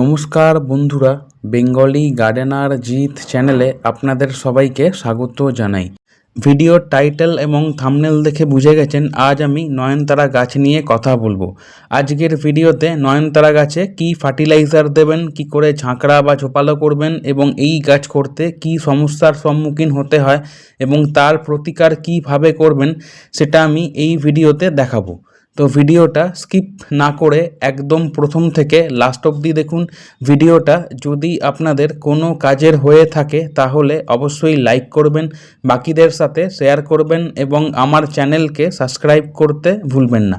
নমস্কার বন্ধুরা, Bengali gardener জিত চ্যানেলে আপনাদের সবাইকে স্বাগত জানাই। ভিডিওর টাইটেল এবং থামনেল দেখে বুঝে গেছেন আজ আমি নয়নতারা গাছ নিয়ে কথা বলব। আজকের ভিডিওতে নয়নতারা গাছে কি ফার্টিলাইজার দেবেন, কি করে ঝাঁকড়া বা ঝোপালো করবেন এবং এই গাছ করতে কি সমস্যার সম্মুখীন হতে হয় এবং তার প্রতিকার কীভাবে করবেন, সেটা আমি এই ভিডিওতে দেখাবো। তো ভিডিওটা স্কিপ না করে একদম প্রথম থেকে লাস্ট অবধি দেখুন। ভিডিওটা যদি আপনাদের কোনো কাজের হয়ে থাকে, তাহলে অবশ্যই লাইক করবেন, বাকিদের সাথে শেয়ার করবেন এবং আমার চ্যানেলকে সাবস্ক্রাইব করতে ভুলবেন না।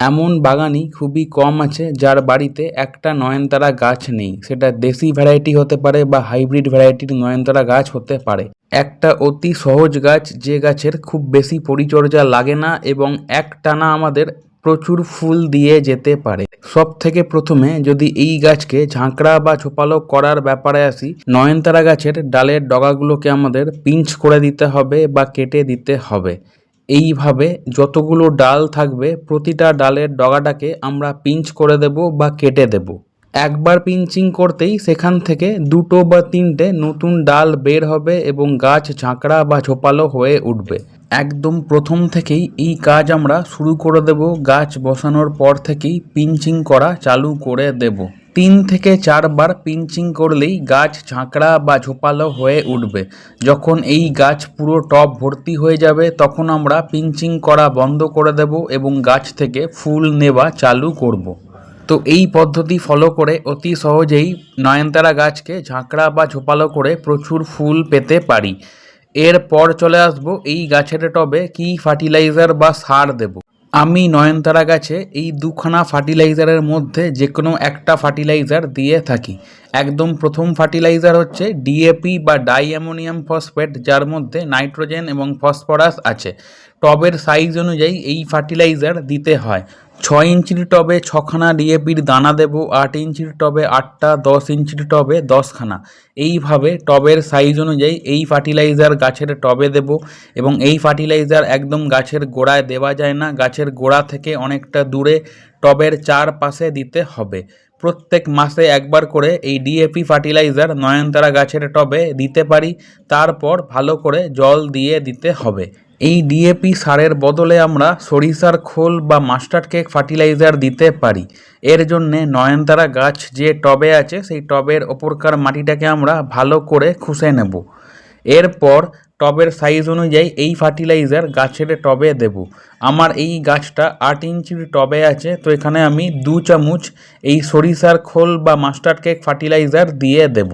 এমন বাগানই খুবই কম আছে, যার বাড়িতে একটা নয়নতারা গাছ নেই। সেটা দেশি ভ্যারাইটি হতে পারে বা হাইব্রিড ভ্যারাইটির নয়নতারা গাছ হতে পারে। একটা অতি সহজ গাছ, যে গাছের খুব বেশি পরিচর্যা লাগে না এবং এক টানা আমাদের প্রচুর ফুল দিয়ে যেতে পারে। সব থেকে প্রথমে যদি এই গাছকে ঝাঁকড়া বা ছোপালো করার ব্যাপারে আসি, নয়নতারা গাছের ডালের ডগাগুলোকে আমাদের পিঞ্চ করে দিতে হবে বা কেটে দিতে হবে। এইভাবে যতগুলো ডাল থাকবে, প্রতিটা ডালের ডগাটাকে আমরা পিঞ্চ করে দেব বা কেটে দেব। একবার পিঞ্চিং করতেই সেখান থেকে দুটো বা তিনটে নতুন ডাল বের হবে এবং গাছ ঝাঁকড়া বা ঝোপালো হয়ে উঠবে। একদম প্রথম থেকেই এই কাজ আমরা শুরু করে দেব, গাছ বসানোর পর থেকেই পিঞ্চিং করা চালু করে দেব। তিন থেকে চারবার পিঞ্চিং করলেই গাছ ঝাঁকড়া বা ঝোপালো হয়ে উঠবে। যখন এই গাছ পুরো টব ভর্তি হয়ে যাবে, তখন আমরা পিঞ্চিং করা বন্ধ করে দেব এবং গাছ থেকে ফুল নেওয়া চালু করব। তো এই পদ্ধতি ফলো করে অতি সহজেই নয়নতারা গাছকে ঝাঁকড়া বা ঝোপালো করে প্রচুর ফুল পেতে পারি। এরপর চলে আসব এই গাছের টবে কি ফার্টিলাইজার বা সার দেব। আমি নয়নতারা গাছে এই দুখানা ফার্টিলাইজারের মধ্যে যে কোনো একটা ফার্টিলাইজার দিয়ে থাকি। একদম প্রথম ফার্টিলাইজার হচ্ছে ডিএপি বা ডাই অ্যামোনিয়াম ফসফেট যার মধ্যে নাইট্রোজেন এবং ফসফরাস আছে। টবের সাইজ অনুযায়ী এই ফার্টিলাইজার দিতে হয়। ছয় ইঞ্চির টবে ছখানা ডিএপির দানা দেবো, আট ইঞ্চির টবে আটটা, দশ ইঞ্চির টবে দশখানা। এইভাবে টবের সাইজ অনুযায়ী এই ফার্টিলাইজার গাছের টবে দেব এবং এই ফার্টিলাইজার একদম গাছের গোড়ায় দেওয়া যায় না। গাছের গোড়া থেকে অনেকটা দূরে টবের চারপাশে দিতে হবে। প্রত্যেক মাসে একবার করে এই ডিএপি ফার্টিলাইজার নয়নতারা গাছের টবে দিতে পারি। তারপর ভালো করে জল দিয়ে দিতে হবে। এই ডিএপি সারের বদলে আমরা সরিষার খোল বা মাস্টার্ড কেক ফার্টিলাইজার দিতে পারি। এর জন্যে নয়নতারা গাছ যে টবে আছে, সেই টবের ওপরকার মাটিটাকে আমরা ভালো করে খুশে নেব। এরপর টবের সাইজ অনুযায়ী এই ফার্টিলাইজার গাছের টবে দেব। আমার এই গাছটা আট ইঞ্চির টবে আছে, তো এখানে আমি দু চামচ এই সরিষার খোল বা মাস্টার্ড কেক ফার্টিলাইজার দিয়ে দেব।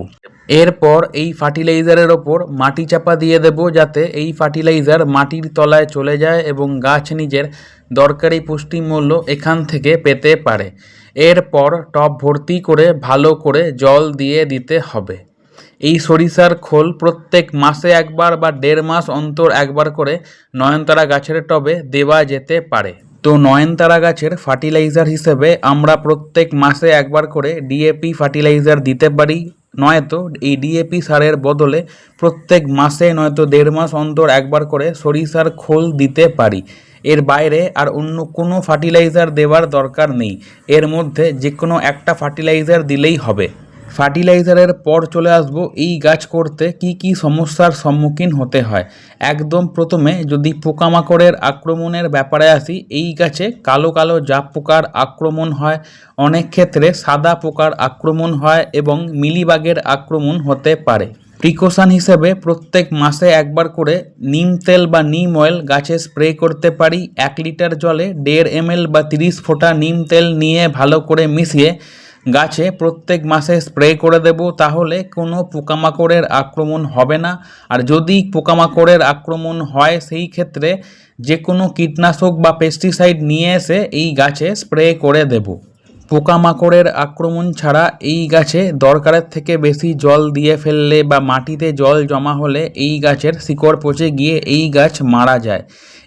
এরপর এই ফার্টিলাইজারের ওপর মাটি চাপা দিয়ে দেব যাতে এই ফার্টিলাইজার মাটির তলায় চলে যায় এবং গাছ নিজের দরকারি পুষ্টিমূল্য এখান থেকে পেতে পারে। এরপর টব ভর্তি করে ভালো করে জল দিয়ে দিতে হবে। এই সরিষার খোল প্রত্যেক মাসে একবার বা দেড় মাস অন্তর একবার করে নয়নতারা গাছের টবে দেওয়া যেতে পারে। তো নয়নতারা গাছের ফার্টিলাইজার হিসেবে আমরা প্রত্যেক মাসে একবার করে ডিএপি ফার্টিলাইজার দিতে পারি। নয়তো এই ডিএপি সারের বদলে প্রত্যেক মাসে নয়তো দেড় মাস অন্তর একবার করে সরিষার খোল দিতে পারি। এর বাইরে আর অন্য কোনো ফার্টিলাইজার দেওয়ার দরকার নেই। এর মধ্যে যে কোনো একটা ফার্টিলাইজার দিলেই হবে। ফার্টিলাইজারের পর চলে আসব এই গাছ করতে কি কি সমস্যার সম্মুখীন হতে হয়। একদম প্রথমে যদি পোকামাকড়ের আক্রমণের ব্যাপারে আসি, এই গাছে কালো কালো জাপ পোকার আক্রমণ হয়, অনেক ক্ষেত্রে সাদা পোকার আক্রমণ হয় এবং মিলিবাগের আক্রমণ হতে পারে। প্রিকশন হিসেবে প্রত্যেক মাসে একবার করে নিম তেল বা নিম অয়েল গাছে স্প্রে করতে পারি। এক লিটার জলে দেড় এমএল বা তিরিশ ফোঁটা নিম তেল নিয়ে ভালো করে মিশিয়ে গাছে প্রত্যেক মাসে স্প্রে করে দেব, তাহলে কোনো পোকামাকড়ের আক্রমণ হবে না। আর যদি পোকামাকড়ের আক্রমণ হয়, সেই ক্ষেত্রে যে কোনো কীটনাশক বা পেস্টিসাইড নিয়ে এসে এই গাছে স্প্রে করে দেব। পোকামাকড়ের আক্রমণ ছাড়া এই গাছে দরকারের থেকে বেশি জল দিয়ে ফেললে বা মাটিতে জল জমা হলে এই গাছের শিকড় পচে গিয়ে এই গাছ মারা যায়।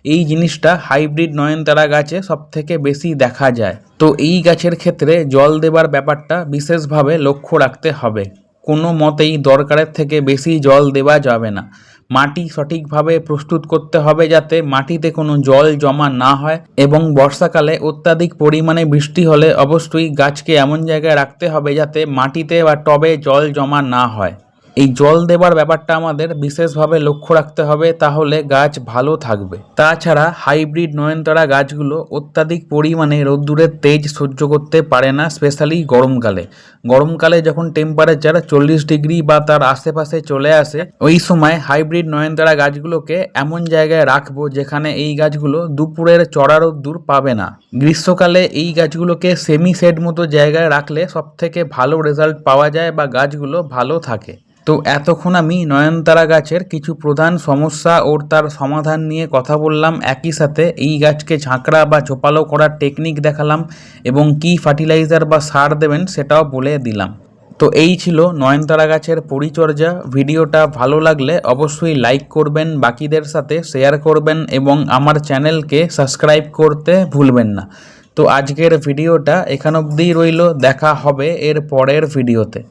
এই জিনিসটা হাইব্রিড নয়নতারা গাছে সবথেকে বেশি দেখা যায়। তো এই গাছের ক্ষেত্রে জল দেবার ব্যাপারটা বিশেষভাবে লক্ষ্য রাখতে হবে। কোনো মতেই দরকারের থেকে বেশি জল দেওয়া যাবে না। মাটি সঠিকভাবে প্রস্তুত করতে হবে যাতে মাটিতে কোনো জল জমা না হয় এবং বর্ষাকালে অত্যাধিক পরিমাণে বৃষ্টি হলে অবশ্যই গাছকে এমন জায়গায় রাখতে হবে যাতে মাটিতে বা টবে জল জমা না হয়। এই জল দেবার ব্যাপারটা আমাদের বিশেষভাবে লক্ষ্য রাখতে হবে, তাহলে গাছ ভালো থাকবে। তাছাড়া হাইব্রিড নয়নতারা গাছগুলো অত্যাধিক পরিমাণে রোদ্দুরের তেজ সহ্য করতে পারে না, স্পেশালি গরমকালে। গরমকালে যখন টেম্পারেচার চল্লিশ ডিগ্রি বা তার আশেপাশে চলে আসে, ওই সময় হাইব্রিড নয়নতারা গাছগুলোকে এমন জায়গায় রাখব যেখানে এই গাছগুলো দুপুরের চড়া রোদ্দুর পাবে না। গ্রীষ্মকালে এই গাছগুলোকে সেমি শেড মতো জায়গায় রাখলে সব থেকে ভালো রেজাল্ট পাওয়া যায় বা গাছগুলো ভালো থাকে। তো এতক্ষণ আমি নয়নতারা গাছের কিছু প্রধান সমস্যা ও তার সমাধান নিয়ে কথা বললাম, একই সাথে এই গাছকে ঝাঁকড়া বা ঝোপালো করার টেকনিক দেখালাম এবং কি ফার্টিলাইজার বা সার দেবেন সেটাও বলে দিলাম। তো এই ছিল নয়নতারা গাছের পরিচর্যা, ভিডিওটা ভালো লাগলে অবশ্যই লাইক করবেন, বাকিদের সাথে শেয়ার করবেন এবং আমার চ্যানেলকে সাবস্ক্রাইব করতে ভুলবেন না। তো আজকের ভিডিওটা এখান অবধিই রইল, দেখা হবে এর পরের ভিডিওতে।